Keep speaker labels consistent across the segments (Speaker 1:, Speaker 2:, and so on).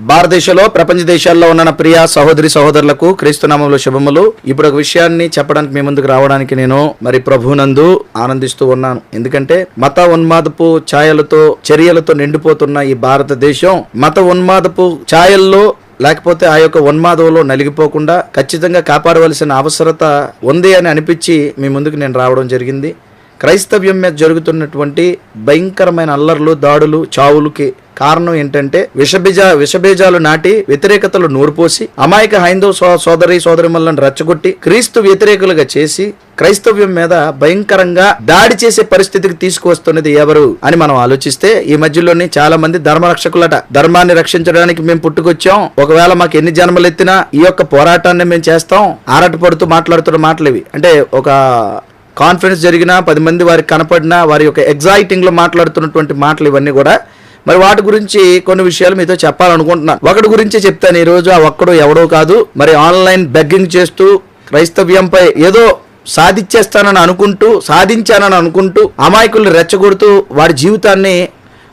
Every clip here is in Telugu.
Speaker 1: భారతదేశంలో ప్రపంచ దేశాల్లో ఉన్న ప్రియ సహోదరి సహోదరులకు క్రీస్తునామంలో శుభములు. ఇప్పుడు ఒక విషయాన్ని చెప్పడానికి మీ ముందుకు రావడానికి నేను మరి ప్రభునందు ఆనందిస్తూ ఉన్నాను. ఎందుకంటే మత ఉన్మాదపు ఛాయలతో చర్యలతో నిండిపోతున్న ఈ భారతదేశం మత ఉన్మాదపు ఛాయల్లో లేకపోతే ఆ యొక్క ఉన్మాదంలో నలిగిపోకుండా ఖచ్చితంగా కాపాడవలసిన అవసరత ఉంది అని అనిపించి మీ ముందుకు నేను రావడం జరిగింది. క్రైస్తవ్యం మీద జరుగుతున్నటువంటి భయంకరమైన అల్లర్లు దాడులు చావులకి కారణం ఏంటంటే విషబీజ విషబీజాలు నాటి వ్యతిరేకతలు నూరుపోసి అమాయక హైందవ సో సోదరి సోదరిమల్లను రెచ్చగొట్టి క్రీస్తు వ్యతిరేకులుగా చేసి క్రైస్తవ్యం మీద భయంకరంగా దాడి చేసే పరిస్థితికి తీసుకువస్తున్నది ఎవరు అని మనం ఆలోచిస్తే ఈ మధ్యలోనే చాలా మంది ధర్మరక్షకులట. ధర్మాన్ని రక్షించడానికి మేము పుట్టుకొచ్చాం. ఒకవేళ మాకు ఎన్ని జన్మలు ఎత్తినా ఈ యొక్క పోరాటాన్ని మేము చేస్తాం. ఆరాటపడుతూ మాట్లాడుతున్న మాటలు ఇవి. అంటే ఒక కాన్ఫరెన్స్ జరిగినా పది మంది వారికి కనపడినా వారి యొక్క ఎగ్జైటింగ్లో మాట్లాడుతున్నటువంటి మాటలు ఇవన్నీ కూడా. మరి వాటి గురించి కొన్ని విషయాలు మీతో చెప్పాలనుకుంటున్నాను. ఒకటి గురించి చెప్తాను. ఈ రోజు ఆ ఒక్కడు ఎవడో కాదు. మరి ఆన్లైన్ బెగ్గింగ్ చేస్తూ క్రైస్తవ్యంపై ఏదో సాధించేస్తానని అనుకుంటూ సాధించానని అనుకుంటూ అమాయకుల్ని రెచ్చగొడుతూ వారి జీవితాన్ని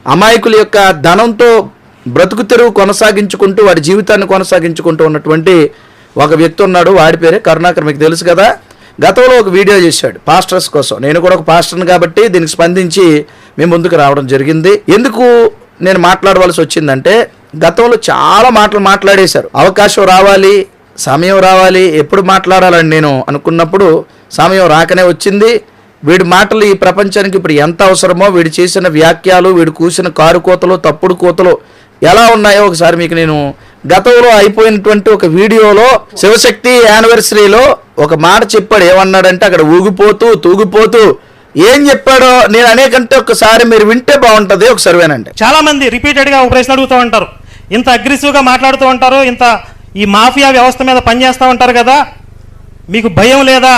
Speaker 1: అమాయకుల యొక్క ధనంతో బ్రతుకు తెరువు కొనసాగించుకుంటూ వారి జీవితాన్ని కొనసాగించుకుంటూ ఉన్నటువంటి ఒక వ్యక్తి ఉన్నాడు. వాడి పేరే కరుణాకర్. మీకు తెలుసు కదా. గతంలో ఒక వీడియో చేశాడు పాస్టర్స్ కోసం. నేను కూడా ఒక పాస్టర్ని కాబట్టి దీనికి స్పందించి మేము ముందుకు రావడం జరిగింది. ఎందుకు నేను మాట్లాడవలసి వచ్చిందంటే గతంలో చాలా మాటలు మాట్లాడేశారు. అవకాశం రావాలి సమయం రావాలి ఎప్పుడు మాట్లాడాలని నేను అనుకున్నప్పుడు సమయం రాకనే వచ్చింది. వీడి మాటలు ఈ ప్రపంచానికి ఇప్పుడు ఎంత అవసరమో వీడు చేసిన వ్యాఖ్యలు వీడు కూసిన కారు కోతలు తప్పుడు కోతలు ఎలా ఉన్నాయో ఒకసారి మీకు నేను గతంలో అయిపోయినటువంటి ఒక వీడియోలో శివశక్తి యానివర్సరీలో ఒక మాట చెప్పాడు. ఏమన్నాడంటే అక్కడ ఊగిపోతూ తూగిపోతూ ఏం చెప్పాడో నేను అనేకంటే ఒకసారి మీరు వింటే బాగుంటుంది ఒకసారి వినండి
Speaker 2: చాలా మంది రిపీటెడ్గా ఒక ప్రశ్న అడుగుతూ ఉంటారు. ఇంత అగ్రెసివ్గా మాట్లాడుతూ ఉంటారు ఇంత ఈ మాఫియా వ్యవస్థ మీద పనిచేస్తూ ఉంటారు కదా మీకు భయం లేదా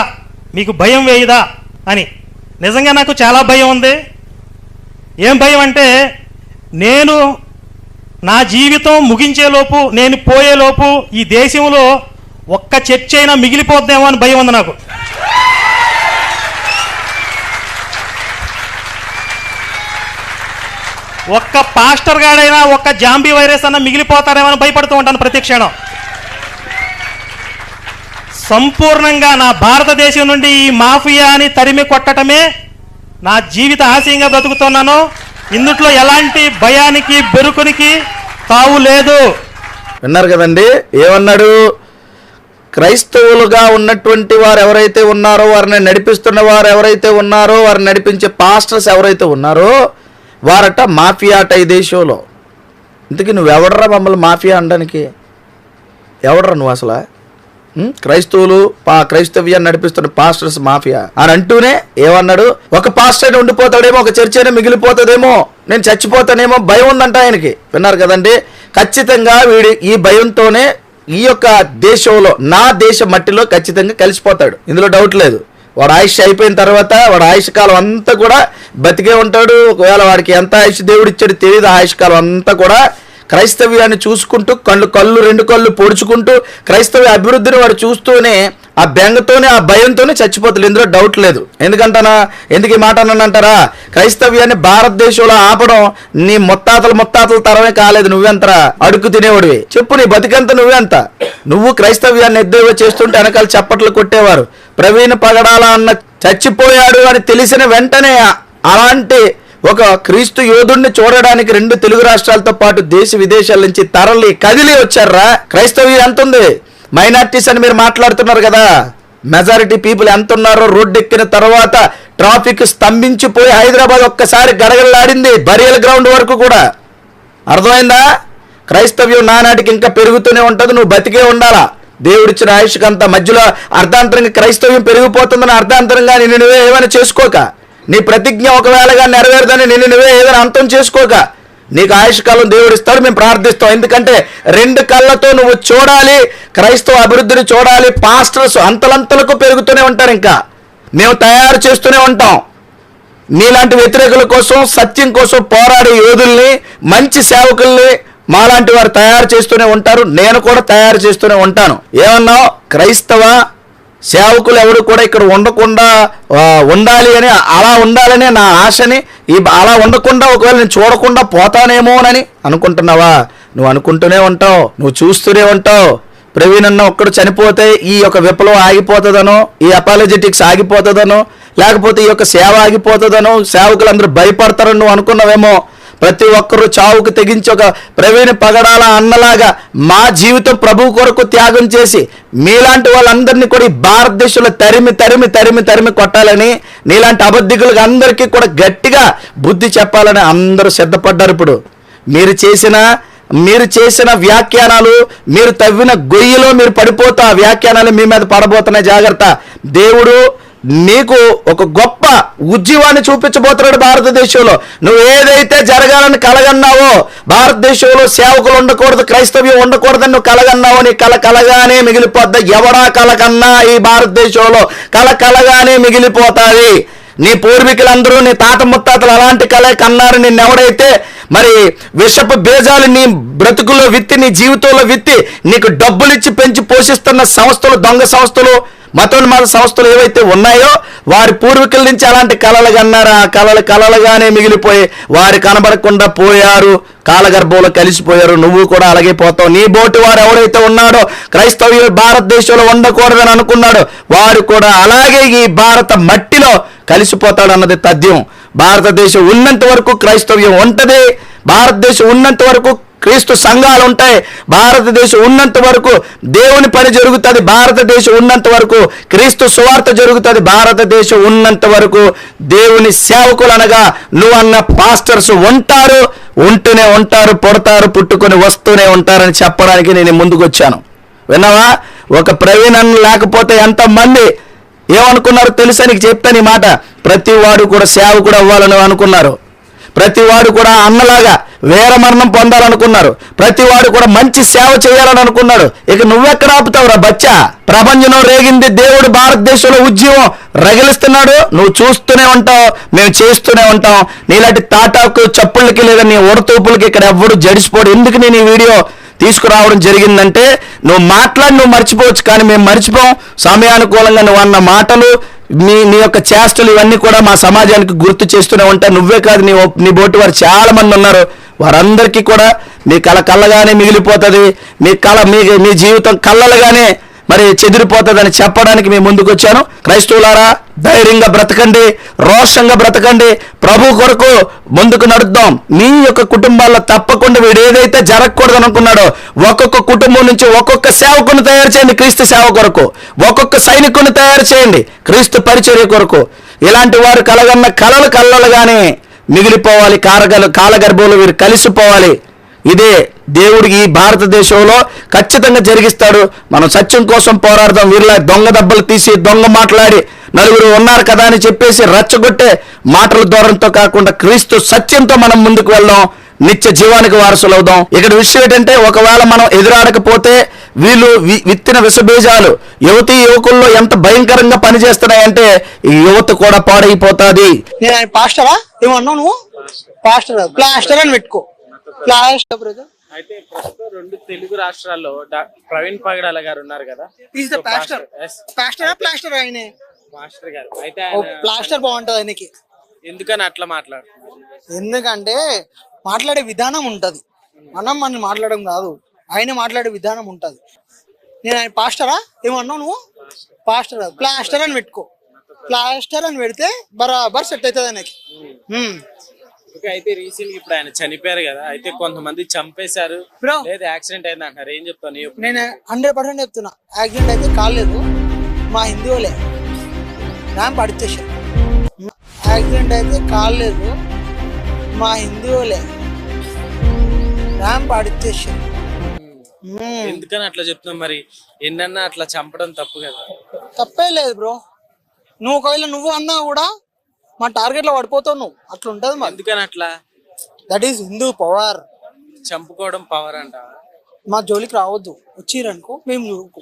Speaker 2: మీకు భయం వేయదా అని. నిజంగా నాకు చాలా భయం ఉంది. ఏం భయం అంటే నేను నా జీవితం ముగించేలోపు నేను పోయేలోపు ఈ దేశంలో ఒక్క చర్చ అయినా మిగిలిపోద్దేమో అని భయం ఉంది నాకు. ఒక్క పాస్టర్ గాడైనా ఒక్క జాంబీ వైరస్ అన్న మిగిలిపోతారేమో అని భయపడుతూ ఉంటాను ప్రతి క్షణం. సంపూర్ణంగా నా భారతదేశం నుండి ఈ మాఫియాని తరిమి కొట్టడమే నా జీవిత ఆశయంగా బ్రతుకుతున్నాను. ఇందుట్లో ఎలాంటి భయానికి బెరుకునికి తావు లేదు.
Speaker 1: విన్నారు కదండి? ఏమన్నాడు? క్రైస్తవులుగా ఉన్నటువంటి వారు ఎవరైతే ఉన్నారో వారిని నడిపిస్తున్న వారు ఎవరైతే ఉన్నారో వారిని నడిపించే పాస్టర్స్ ఎవరైతే ఉన్నారో వారట మాఫియా అట ఈ దేశంలో ఇంతకీ నువ్వు ఎవడరా మమ్మల్ని మాఫియా అనడానికి? ఎవడరా నువ్వు అసలు? క్రైస్తవులు పా క్రైస్తవ్యాన్ని నడిపిస్తున్న పాస్టర్స్ మాఫియా. అని అంటూనే ఏమన్నాడు? ఒక పాస్టర్ ఉండిపోతాడేమో ఒక చర్చ అయినా మిగిలిపోతుందేమో నేను చచ్చిపోతానేమో భయం ఉందంట ఆయనకి. విన్నారు కదండి? ఖచ్చితంగా వీడి ఈ భయంతోనే ఈ యొక్క దేశంలో నా దేశ మట్టిలో ఖచ్చితంగా కలిసిపోతాడు. ఇందులో డౌట్ లేదు. వాడు ఆయుష్ అయిపోయిన తర్వాత వాడు ఆయుష్ కాలం అంతా కూడా బతికే ఉంటాడు. ఒకవేళ వాడికి ఎంత ఆయుష్ దేవుడు ఇచ్చాడు తెలియదు ఆయుష్ కాలం అంతా కూడా క్రైస్తవ్యాన్ని చూసుకుంటూ కళ్ళు కళ్ళు రెండు కళ్ళు పొడుచుకుంటూ క్రైస్తవ అభివృద్ధిని వాడు చూస్తూనే ఆ బెంగతోనే ఆ భయంతోనే చచ్చిపోతాడు. ఇందులో డౌట్ లేదు. ఎందుకంటానా? ఎందుకు ఈ మాట అన్నానంటారా క్రైస్తవ్యాన్ని భారతదేశంలో ఆపడం నీ ముత్తాతలు ముత్తాతల తరమే కాలేదు. నువ్వెంతరా? అడుగు తినేవాడివి. చెప్పు నీ బతికంత నువ్వెంత? నువ్వు క్రైస్తవ్యాన్ని ఎద్దేవా చేస్తుంటే వెనకాల చప్పట్లు కొట్టేవారు. ప్రవీణ్ పగడాల అన్న చచ్చిపోయాడు అని తెలిసిన వెంటనే అలాంటి ఒక క్రీస్తు యోధుడిని చూడడానికి రెండు తెలుగు రాష్ట్రాలతో పాటు దేశ విదేశాల నుంచి తరలి కదిలి వచ్చారా? క్రైస్తవ్యం ఎంత ఉంది? మైనార్టీస్ అని మీరు మాట్లాడుతున్నారు కదా. మెజారిటీ పీపుల్ ఎంత ఉన్నారో రోడ్డు ఎక్కిన తర్వాత ట్రాఫిక్ స్తంభించిపోయి హైదరాబాద్ ఒక్కసారి గడగడలాడింది బరియల్ గ్రౌండ్ వరకు కూడా. అర్థమైందా? క్రైస్తవ్యం నానాటికి ఇంకా పెరుగుతూనే ఉంటుంది నువ్వు బతికే ఉండాలా? దేవుడిచ్చిన ఆయుష్కి అంత మధ్యలో అర్ధాంతరంగా క్రైస్తవ్యం పెరిగిపోతుందని అర్ధాంతరంగా నిన్ను నువ్వే ఏమైనా చేసుకోక. నీ ప్రతిజ్ఞ ఒకవేళగా నెరవేరదని నిన్ను నువ్వే ఏదైనా అంతం చేసుకోక. నీకు ఆయుష్ కాలం దేవుడు ఇస్తాడు మేము ప్రార్థిస్తాం. ఎందుకంటే రెండు కళ్ళతో నువ్వు చూడాలి క్రైస్తవ అభివృద్ధిని చూడాలి పాస్టర్స్ అంతలంతలకు పెరుగుతూనే ఉంటారు ఇంకా. మేము తయారు చేస్తూనే ఉంటాం. నీలాంటి వ్యతిరేకుల కోసం సత్యం కోసం పోరాడే యోధుల్ని మంచి సేవకుల్ని మాలాంటి వారు తయారు చేస్తూనే ఉంటారు. నేను కూడా తయారు చేస్తూనే ఉంటాను. ఏమన్నావు? క్రైస్తవ సేవకులు ఎవరు కూడా ఇక్కడ ఉండకుండా ఉండాలి అని అలా ఉండాలనే నా ఆశని ఈ అలా ఉండకుండా ఒకవేళ నేను చూడకుండా పోతానేమోనని అనుకుంటున్నావా? నువ్వు అనుకుంటూనే ఉంటావు నువ్వు చూస్తూనే ఉంటావు. ప్రవీణ్ అన్న ఒక్కడు చనిపోతే ఈ యొక్క విప్లవం ఆగిపోతుందనో ఈ అపాలజెటిక్స్ ఆగిపోతుందనో లేకపోతే ఈ యొక్క సేవ ఆగిపోతుందనో సేవకులు అందరూ భయపడతారని నువ్వు అనుకున్నావేమో ప్రతి ఒక్కరూ చావుకు తెగించి ఒక ప్రవీణ పగడాల అన్నలాగా మా జీవితం ప్రభు కొరకు త్యాగం చేసి మీలాంటి వాళ్ళందరినీ కూడా ఈ భారతదేశంలో తరిమి తరిమి తరిమి తరిమి కొట్టాలని నీలాంటి అబద్ధికులకు అందరికీ కూడా గట్టిగా బుద్ధి చెప్పాలని అందరూ సిద్ధపడ్డారు ఇప్పుడు. మీరు చేసిన మీరు చేసిన వ్యాఖ్యానాలు మీరు తవ్విన గొయ్యిలో మీరు పడిపోతా ఆ వ్యాఖ్యానాలు మీ మీద పడబోతున్నాయి. జాగ్రత్త. దేవుడు నీకు ఒక గొప్ప ఉద్యమాన్ని చూపించబోతున్నాడు భారతదేశంలో. నువ్వు ఏదైతే జరగాలని కలగన్నావో భారతదేశంలో సేవకులు ఉండకూడదు క్రైస్తవ్యం ఉండకూడదని నువ్వు కలగన్నావో నీ కల కలగానే మిగిలిపోద్ది. ఎవడా కలకన్నా ఈ భారతదేశంలో కల కలగానే మిగిలిపోతాది. నీ పూర్వీకులందరూ నీ తాత ముత్తాతలు అలాంటి కళ కన్నారు నిన్నెవడైతే మరి విషపు బీజాలు నీ బ్రతుకుల్లో విత్తి నీ జీవితంలో విత్తి నీకు డబ్బులు ఇచ్చి పెంచి పోషిస్తున్న సంస్థలు దొంగ సంస్థలు మతోన్మాద సంస్థలు ఏవైతే ఉన్నాయో వారి పూర్వీకుల నుంచి అలాంటి కళలు కన్నారు? ఆ కళలు కళలుగానే మిగిలిపోయి వారు కనబడకుండా పోయారు కాలగర్భంలో కలిసిపోయారు నువ్వు కూడా అలాగే పోతావు. నీ బోటి వారు ఎవరైతే ఉన్నాడో క్రైస్తవ్యులు భారతదేశంలో ఉండకూడదని అనుకున్నాడో వారు కూడా అలాగే ఈ భారత మట్టిలో కలిసిపోతాడన్నది తథ్యం. భారతదేశం ఉన్నంత వరకు క్రైస్తవ్యం ఉంటుంది. భారతదేశం ఉన్నంత వరకు క్రీస్తు సంఘాలు ఉంటాయి. భారతదేశం ఉన్నంత వరకు దేవుని పని జరుగుతుంది. భారతదేశం ఉన్నంత వరకు క్రీస్తు సువార్త జరుగుతుంది. భారతదేశం ఉన్నంత వరకు దేవుని సేవకులు అనగా నువ్వు అన్న పాస్టర్స్ ఉంటారు. ఉంటూనే ఉంటారు పుడతారు పుట్టుకొని వస్తూనే ఉంటారని చెప్పడానికి నేను ముందుకు వచ్చాను విన్నావా? ఒక ప్రవీణ్ లేకపోతే ఎంతమంది ఏమనుకున్నారు తెలుసా నీకు చెప్తాను ఈ మాట? ప్రతి వాడు కూడా సేవకుడు అవ్వాలని అనుకున్నారు. ప్రతి వాడు కూడా అన్నలాగా వేర మరణం పొందాలనుకున్నారు. ప్రతి వాడు కూడా మంచి సేవ చేయాలని అనుకున్నాడు. ఇక నువ్వెక్కడ ఆపుతావురా బచ్చా? ప్రపంచంలో రేగింది దేవుడు భారతదేశంలో ఉద్యమం రగిలిస్తున్నాడు. నువ్వు చూస్తూనే ఉంటావు మేము చేస్తూనే ఉంటాం. నీలాంటి తాటాకు చప్పుళ్ళకి లేదా నీ ఉడతూపులకి ఇక్కడ ఎవ్వడు జడిసిపోడు. ఎందుకు నేను ఈ వీడియో తీసుకురావడం జరిగిందంటే నువ్వు మాట్లాడి నువ్వు మర్చిపోవచ్చు కానీ మేము మర్చిపోం. సమయానుకూలంగా నువ్వు అన్న మాటలు నీ నీ యొక్క చేష్టలు ఇవన్నీ కూడా మా సమాజానికి గుర్తు చేస్తూనే ఉంటా. నువ్వే కాదు నీ నీ బోటి వారు చాలా మంది ఉన్నారు. వారందరికీ కూడా మీ కళ కళ్ళగానే మిగిలిపోతుంది. మీ కళ మీ మీ జీవితం కళ్ళలుగానే మరి చెదిరిపోతుందని చెప్పడానికి మేము ముందుకు వచ్చాను క్రైస్తవులారా ధైర్యంగా బ్రతకండి రోషంగా బ్రతకండి. ప్రభు కొరకు ముందుకు నడుద్దాం. మీ యొక్క కుటుంబాల్లో తప్పకుండా వీడు ఏదైతే జరగకూడదు అనుకున్నాడో ఒక్కొక్క కుటుంబం నుంచి ఒక్కొక్క సేవకుని తయారు చేయండి క్రీస్తు సేవ కొరకు. ఒక్కొక్క సైనికుని తయారు చేయండి క్రీస్తు పరిచర్య కొరకు. ఇలాంటి వారు కలగన్న కలలు కళ్ళలుగానే మిగిలిపోవాలి కారగలు కాలగర్భంలో వీరు కలిసిపోవాలి. ఇదే దేవుడికి ఈ భారతదేశంలో ఖచ్చితంగా జరిగిస్తాడు. మనం సత్యం కోసం పోరాడదాం. వీరిలా దొంగ దెబ్బలు తీసి దొంగ మాట్లాడి నలుగురు ఉన్నారు కదా అని చెప్పేసి రచ్చగొట్టే మాటల దూరంతో కాకుండా క్రీస్తు సత్యంతో మనం ముందుకు వెళ్దాం. నిత్య జీవానికి వారసులు అవుదాం. ఇక్కడ విషయం ఏంటంటే ఒకవేళ మనం ఎదురాడకపోతే వీళ్ళు వి- విత్తిన విషబీజాలు. యువతి యువకుల్లో ఎంత భయంకరంగా పనిచేస్తున్నాయంటే ఈ యువత కూడా పాడైపోతాది.
Speaker 3: నేను పాస్టరా? ఏమన్నావు నువ్వు? పాస్టర్? ప్లాస్టర్ అని పెట్టుకో. ప్లాస్టర్ బ్రదర్
Speaker 4: అయితే ప్రస్తుతం రెండు తెలుగు రాష్ట్రాల్లో ప్రవీణ్ పగడాల గారు ఉన్నారు కదా.
Speaker 3: ఈజ్ ద పాస్టర్
Speaker 4: Yes,
Speaker 3: పాస్టరా ప్లాస్టర్ ఆయనే.
Speaker 4: మాస్టర్ గారు. అయితే
Speaker 3: ఓ
Speaker 4: ఆయన
Speaker 3: ప్లాస్టర్ బాగుంటది ఆయనకి.
Speaker 4: ఎందుకని అట్లా మాట్లాడుతున్నారు?
Speaker 3: ఎందుకంటే మాట్లాడే విధానం ఉంటది. మనం మనం మాట్లాడడం కాదు. ఆయన మాట్లాడే విధానం ఉంటది. నేను ఆయన పాస్టరా? ఏమన్నావు నువ్వు? పాస్టర్ కాదు, ప్లాస్టర్ అని పెట్టుకో. ప్లాస్టర్ అని పెడితే బరాబర్ సెట్ అవుతుంది ఆయనకి. హ్మ్.
Speaker 4: ఓకే అయితే రీసెంట్గా ఇప్పుడు ఆయన చనిపోయారు కదా అయితే కొంతమంది చంపేశారు.
Speaker 3: Bro.
Speaker 4: లేదా యాక్సిడెంట్ అయింది అంటారు ఏం చెప్తాను?
Speaker 3: నేను హండ్రెడ్ పర్సెంట్ చెప్తున్నా. యాక్సిడెంట్ అయితే కాలేదు. మా హిందువులే ర్యాంప్ అడిచేసి యాక్సిడెంట్ అయితే కాలేదు. మా హిందువులే ర్యాంప్
Speaker 4: ఎందుకని అట్లా చెప్తున్నావు మరి? ఎన్నన్నా అట్లా చంపడం తప్పు కదా.
Speaker 3: తప్పే లేదు బ్రో నువ్వు ఒకవేళ నువ్వు అన్నా కూడా మా టార్గెట్లో పడిపోతావు నువ్వు. అట్లా ఉంటది మరి.
Speaker 4: ఎందుకని అట్లా?
Speaker 3: దట్ ఈస్ హిందూ పవర్
Speaker 4: చంపుకోవడం పవర్ అంట
Speaker 3: మా జోలికి రావద్దు. వచ్చిరనుకో మేము చూడుకో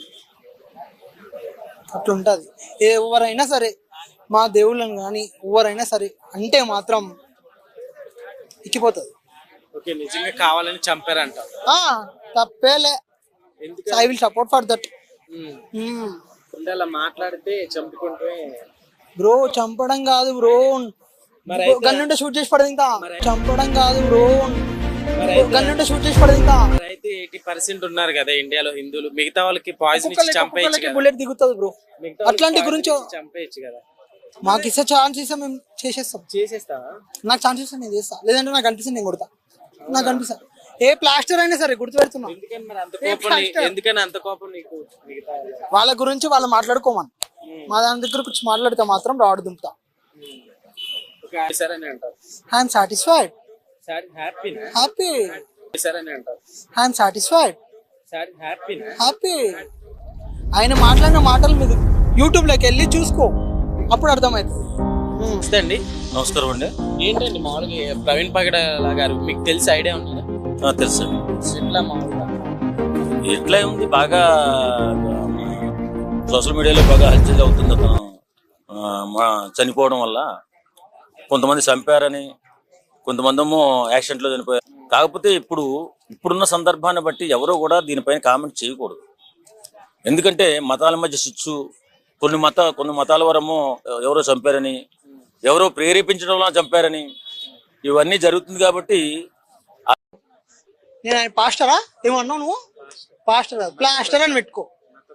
Speaker 3: అట్లా ఉంటుంది ఎవరైనా సరే మా దేవుళ్ళని కానీ ఎవరైనా సరే అంటే మాత్రం ఎక్కిపోతుంది.
Speaker 4: ఓకే నిజంగా కావాలని చంపారంట
Speaker 3: ఆ, తప్పేలే.
Speaker 4: ఎందుకు
Speaker 3: I will support for that
Speaker 4: అలా మాట్లాడితే చంపుకుంటే
Speaker 3: బ్రో చంపడం కాదు బ్రో. గన్నుంటే షూట్ చేసి పడదు ఇంకా. చంపడం కాదు బ్రో. గన్నుంటే షూట్ చేసి పడేది ఇంకా.
Speaker 4: మరి అయితే ఎయిటీ పర్సెంట్ ఉన్నారు కదా ఇండియాలో హిందువులు. మిగతా వాళ్ళకి పాయిజన్ ఇచ్చి చంపేయచ్చు
Speaker 3: బుల్లెట్ దిగుతుంది బ్రో. అట్లాంటి గురించి
Speaker 4: చంపేయచ్చు కదా.
Speaker 3: మాకు ఇస్తే ఛాన్స్ ఇస్తే మేము చేసేస్తాం.
Speaker 4: చేసేస్తావా?
Speaker 3: నాకు ఛాన్స్ ఇస్తే నేను చేస్తా. లేదంటే నాకు అనిపిస్తుంది నేను కొడతా. నాకు అనిపిస్తా. ఏ ప్లాస్టర్ అయినా సరే గుర్తు పెడుతున్నా
Speaker 4: ఎందుకని అంత కోపం నీకు?
Speaker 3: వాళ్ళ గురించి వాళ్ళు మాట్లాడుకోమని. మా దాని దగ్గర వచ్చి మాట్లాడితే మాత్రం రాడు దింపుతా. I'm satisfied happy I'm satisfied happy ఆయన మాట్లాడిన మాటలు మీరు యూట్యూబ్లోకి వెళ్ళి చూసుకో. అప్పుడు అర్థమవుతుంది ఉమ్.
Speaker 4: నమస్తే అండి.
Speaker 5: నమస్కారం అండి.
Speaker 4: ఏంటండి మామూలుగా ప్రవీణ్ పగడ గారు మీకు తెలిసి ఐడియా ఉన్నదా
Speaker 5: ఆ, తెలుసండి.
Speaker 4: ఎట్లా మామూలుగా?
Speaker 5: ఎట్లా ఉంది బాగా సోషల్ మీడియాలో బాగా హల్చల్ అవుతుంది. అతను చనిపోవడం వల్ల కొంతమంది చంపారని కొంతమందేమో యాక్సిడెంట్లో చనిపోయారు. కాకపోతే ఇప్పుడు ఇప్పుడున్న సందర్భాన్ని బట్టి ఎవరో కూడా దీనిపైన కామెంట్ చేయకూడదు. ఎందుకంటే మతాల మధ్య చిచ్చు కొన్ని మత కొన్ని మతాల వరమో ఎవరో చంపారని ఎవరో ప్రేరేపించడం వల్ల చంపారని ఇవన్నీ జరుగుతుంది కాబట్టి
Speaker 3: నేను ఆయన పాస్టరా? ఏమన్నావు నువ్వు? పాస్టర్? ప్లాస్టర్ అని పెట్టుకో.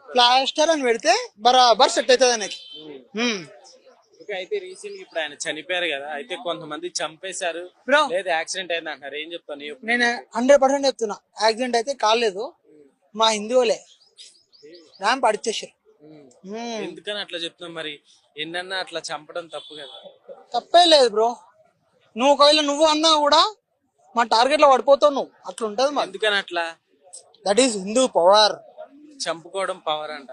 Speaker 3: ప్లాస్టర్ అని పెడితే బరాబర్ సెట్ అవుతుంది ఆయనకి ఉమ్.
Speaker 4: ఓకే, అయితే రీసెంట్ ఇప్పుడు ఆయన చనిపోయారు కదా అయితే కొంతమంది చంపేశారు. లేదా యాక్సిడెంట్ అయింది అంటారు ఏం చెప్తాను?
Speaker 3: నేను హండ్రెడ్ పర్సెంట్ చెప్తున్నా. యాక్సిడెంట్ అయితే కాలేదు. మా హిందువులే ర్యాంప్ అడిచేసారు.
Speaker 4: ఎందుకని అట్లా చెప్తున్నాం మరి? ఎన్నన్నా అట్లా చంపడం తప్పు కదా.
Speaker 3: తప్పే లేదు బ్రో నువ్వు ఒకవేళ నువ్వు అన్నా కూడా మా టార్గెట్లో పడిపోతావు నువ్వు. అట్లా ఉంటది
Speaker 4: ఎందుకని అట్లా?
Speaker 3: దట్ ఈస్ హిందూ పవర్
Speaker 4: చంపుకోవడం పవర్ అంట.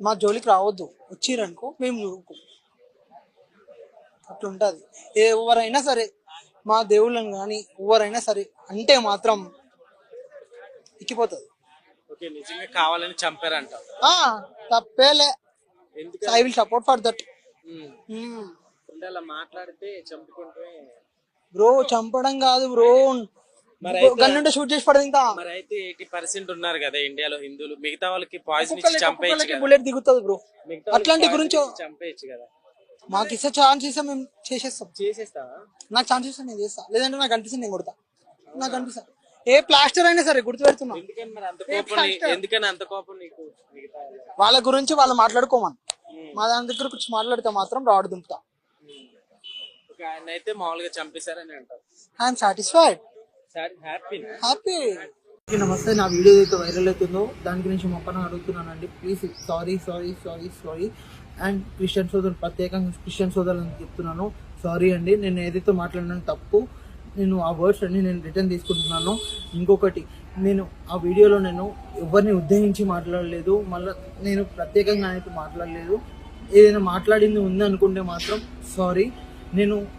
Speaker 3: మా జోలికి రావద్దు. వచ్చిరనుకో మేము చూడుకో అట్లా ఉంటది ఎవరైనా సరే మా దేవుళ్ళని కానీ ఎవరైనా సరే అంటే మాత్రం ఎక్కిపోతుంది.
Speaker 4: ఓకే నిజంగా కావాలని చంపారంట.
Speaker 3: ఆ, తప్పేలే.
Speaker 4: ఎందుకు
Speaker 3: I will support for that
Speaker 4: అలా మాట్లాడితే చంపుకుంటే?
Speaker 3: బ్రో చంపడం కాదు బ్రో.
Speaker 4: మరి
Speaker 3: గన్నుంటే షూట్ చేసి పడదు ఇంకా
Speaker 4: మరి అయితే ఎయిటీ పర్సెంట్ ఉన్నారు కదా ఇండియాలో హిందువులు. మిగతా వాళ్ళకి పాయిజన్ ఇచ్చి చంపేయచ్చు కదా.
Speaker 3: బుల్లెట్ దిగుతుంది బ్రో.
Speaker 4: మిగతా వాళ్ళకి
Speaker 3: అట్లాంటి
Speaker 4: poison
Speaker 3: గురించి
Speaker 4: ఇచ్చి చంపేయచ్చు కదా.
Speaker 3: మాకు ఇస్తే ఛాన్స్ ఇస్తే మేము చేసేస్తాం.
Speaker 4: చేసేస్తావా?
Speaker 3: నాకు ఛాన్స్ ఇస్తే నేను చేస్తా. లేదంటే నాకు అనిపిస్తుంది నేను కొడతా. నాకు అనిపిస్తా. ఏ ప్లాస్టర్ అయినా సరే గుర్తు పెడుతున్నా
Speaker 4: ఎందుకని మరి అంత కోపం నీ- ఎందుకని అంత కోపం నీకు? మిగతా వాళ్ళకి?
Speaker 3: వాళ్ళ గురించి వాళ్ళు మాట్లాడుకోమని. మా దాని దగ్గర వచ్చి మాట్లాడితే మాత్రం రాడు దింపుతా.
Speaker 4: ఒక ఆయన అయితే మామూలుగా చంపేశారని అంటారు.
Speaker 3: I'm satisfied happy. నమస్తే నా వీడియో అయితే వైరల్ అవుతుందో దాని గురించి మొక్కన అడుగుతున్నానండి. Please sorry sorry sorry sorry and Christian సోదరులు ప్రత్యేకంగా క్రిస్టియన్ సోదరులను చెప్తున్నాను. సారీ అండి నేను ఏదైతే మాట్లాడినా తప్పు నేను ఆ వర్డ్స్ అన్ని నేను రిటర్న్ తీసుకుంటున్నాను. ఇంకొకటి నేను ఆ వీడియోలో నేను ఎవరిని ఉద్దేశించి మాట్లాడలేదు మళ్ళీ నేను ప్రత్యేకంగా అయితే మాట్లాడలేదు. ఏదైనా మాట్లాడింది ఉంది అనుకుంటే మాత్రం సారీ నేను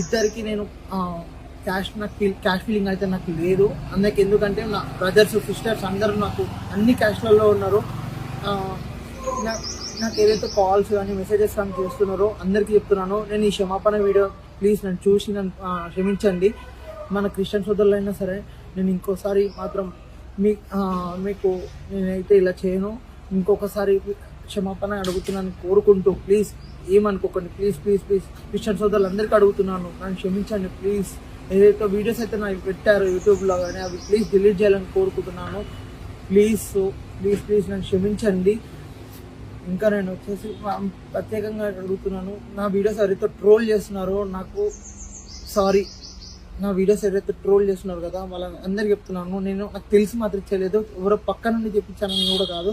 Speaker 3: ఇద్దరికి నేను క్యాష్ నాకు ఫీల్ క్యాష్ ఫీలింగ్ అయితే నాకు లేదు. అందుకే ఎందుకంటే నా బ్రదర్స్ సిస్టర్స్ అందరూ నాకు అన్ని క్యాష్లలో ఉన్నారు. నాకు ఏదైతే కాల్స్ కానీ మెసేజెస్ కానీ చేస్తున్నారో అందరికీ చెప్తున్నాను. నేను ఈ క్షమాపణ వీడియో ప్లీజ్ నన్ను చూసి నన్ను క్షమించండి. మన క్రిస్టియన్ సోదరులైనా సరే నేను ఇంకోసారి మాత్రం మీ మీకు నేనైతే ఇలా చేయను. ఇంకొకసారి క్షమాపణ అడుగుతున్నాను కోరుకుంటూ ప్లీజ్ ఏమనుకోకండి ప్లీజ్ ప్లీజ్ ప్లీజ్ క్రిస్టియన్ సోదరులందరికీ అడుగుతున్నాను. నన్ను క్షమించండి ప్లీజ్ ఏదైతే వీడియోస్ అయితే నాకు పెట్టారు యూట్యూబ్లో కానీ అవి ప్లీజ్ డిలీట్ చేయాలని కోరుకుంటున్నాను. ప్లీజ్ ప్లీజ్ ప్లీజ్ నన్ను క్షమించండి. ఇంకా నేను వచ్చేసి ప్రత్యేకంగా అడుగుతున్నాను. నా వీడియోస్ ఎవరైతే ట్రోల్ చేస్తున్నారో నాకు సారీ నా వీడియోస్ ఎవరైతే ట్రోల్ చేస్తున్నారు కదా వాళ్ళ అందరికి చెప్తున్నాను. నేను నాకు తెలిసి మాత్రం చేయలేదు ఎవరో పక్క నుండి చెప్పించానని కూడా కాదు.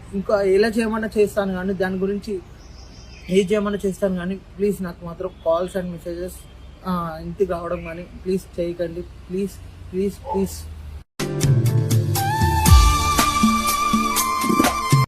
Speaker 3: ఇంకా ఎలా చేయమన్నా చేస్తాను కానీ దాని గురించి ఏ చేయమన్నా చేస్తాను కానీ ప్లీజ్ నాకు మాత్రం కాల్స్ అండ్ మెసేజెస్ ఇంటికి రావడం కానీ ప్లీజ్ చేయకండి. Please please please